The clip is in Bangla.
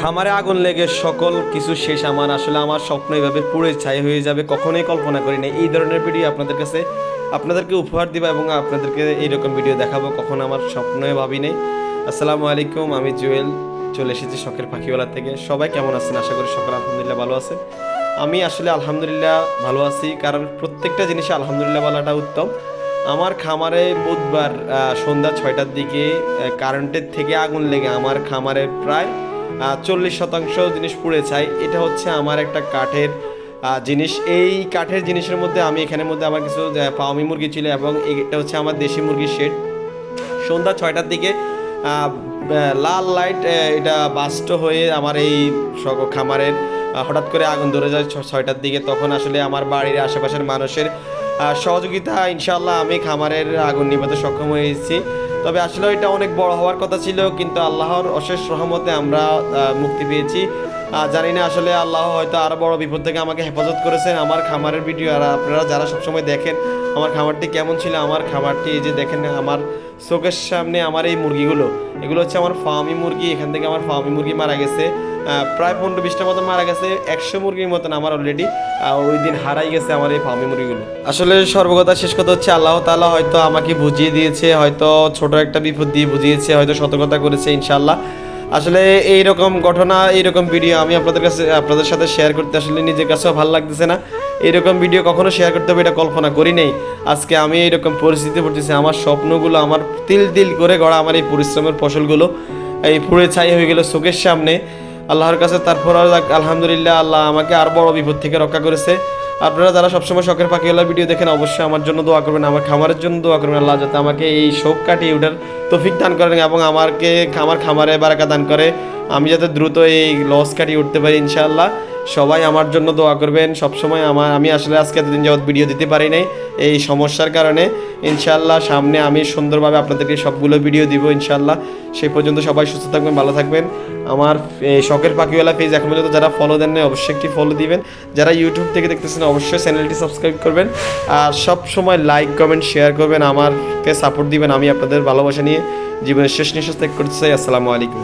খামারে আগুন লেগে সকল কিছু শেষ আমার। আসলে আমার স্বপ্ন এভাবে পুড়ে ছাই হয়ে যাবে, কখনোই কল্পনা করি না এই ধরনের ভিডিও আপনাদের কাছে, আপনাদেরকে উপহার দিব এবং আপনাদেরকে এইরকম ভিডিও দেখাবো, কখনো আমার স্বপ্নই ভাবি নেই আসসালামু আলাইকুম, আমি জুয়েল, চলে এসেছি শখের পাখিওয়ালা থেকে। সবাই কেমন আছেন? আশা করি সকল আলহামদুলিল্লাহ ভালো আছে। আমি আসলে আলহামদুলিল্লাহ ভালো আছি, কারণ প্রত্যেকটা জিনিসে আলহামদুলিল্লাহ বলাটা উত্তম। আমার খামারে বুধবার সন্ধ্যা ছয়টার দিকে কারেন্টের থেকে আগুন লেগে আমার খামারে প্রায় চল্লিশ শতাংশ জিনিস পুড়ে চাই এটা হচ্ছে আমার একটা কাঠের জিনিস। এই কাঠের জিনিসের মধ্যে আমি এখানের মধ্যে আমার কিছু পাওমি মুরগি ছিল এবং এটা হচ্ছে আমার দেশি মুরগির শেড সন্ধ্যা ছয়টার দিকে লাল লাইট এটা বাস্ট হয়ে আমার এই খামারের হঠাৎ করে আগুন ধরে যায় ছয়টার দিকে। তখন আসলে আমার বাড়ির আশেপাশের মানুষের সহযোগিতা ইনশাল্লাহ আমি খামারের আগুন নিভাতে সক্ষম হয়েছি। তবে আসলে এটা অনেক বড় হওয়ার কথা ছিল, কিন্তু আল্লাহর অশেষ রহমতে আমরা মুক্তি পেয়েছি। জানি না আসলে আল্লাহ হয়তো আরও বড় বিপদ থেকে আমাকে হেফাজত করেছেন। আমার খামারের ভিডিও, আর আপনারা যারা সবসময় দেখেন, আমার খামারটি কেমন ছিল? আমার খামারটি এই যে দেখেন, আমার চোখের সামনে আমার এই মুরগিগুলো, এগুলো হচ্ছে আমার ফার্মি মুরগি। এখান থেকে আমার ফার্মি মুরগি মারা গেছে। প্রায় পনেরো বিশটা মতন মারা গেছে। একশো মুরগির মতন আমার অলরেডি ওই দিন হারাই গেছে আমার এই ফার্মি মুরগিগুলো। আসলে সর্বকথা শেষ কথা হচ্ছে আল্লাহ তাআলা হয়তো আমাকে বুঝিয়ে দিয়েছে, হয়তো ছোট একটা বিপদ দিয়ে বুঝিয়েছে, হয়তো সতর্কতা করেছে ইনশাল্লাহ আসলে এইরকম ঘটনা, এইরকম ভিডিও আমি আপনাদের কাছে, আপনাদের সাথে শেয়ার করতে আসলে নিজের কাছেও ভালো লাগতেছে না। এইরকম ভিডিও কখনো শেয়ার করতে হবে এটা কল্পনা করি নেই। আজকে আমি এইরকম পরিস্থিতি পড়তেছি, আমার স্বপ্নগুলো, আমার তিল তিল করে গড়া আমার এই পরিশ্রমের ফসলগুলো, এই পুড়ে ছাই হয়ে গেল চোখের সামনে। আল্লাহর কাছে তারপর আলহামদুলিল্লাহ, আল্লাহ আমাকে আর বড় বিপদ থেকে রক্ষা করেছে। আপনারা যারা সবসময় শখের পাখিওয়ালার ভিডিও দেখেন, অবশ্যই আমার জন্য দোয়া করবেন আমার খামারের জন্য দোয়া করবেন, আল্লাহ যাতে আমাকে এই শোক কাটিয়ে ওঠার তফিক দান করেন এবং আমাকে আমার খামারে বারাকা দান করে। আমি যাতে দ্রুত এই লস কাটিয়ে উঠতে পারি, ইনশাআল্লাহ। সবাই আমার জন্য দোয়া করবেন। সবসময় আমার আমি আসলে আজকে এতদিন যাবত ভিডিও দিতে পারি নাই। এই সমস্যার কারণে ইনশাআল্লাহ সামনে আমি সুন্দরভাবে আপনাদেরকে সবগুলো ভিডিও দিব ইনশাআল্লাহ। সেই পর্যন্ত সবাই সুস্থ থাকবেন, ভালো থাকবেন। আমার শখের পাখিওয়ালা পেজ এখন পর্যন্ত যারা ফলো দেন নাই, অবশ্যই একটি ফলো দিবেন। যারা ইউটিউব থেকে দেখতেছেন, অবশ্যই চ্যানেলটি সাবস্ক্রাইব করবেন। আর সব সময় লাইক কমেন্ট শেয়ার করবেন। আমারকে সাপোর্ট দিবেন। আমি আপনাদের ভালোবাসা নিয়ে জীবনের শেষ নিঃশ্বাস ত্যাগ করতে চাই। আসসালামু আলাইকুম।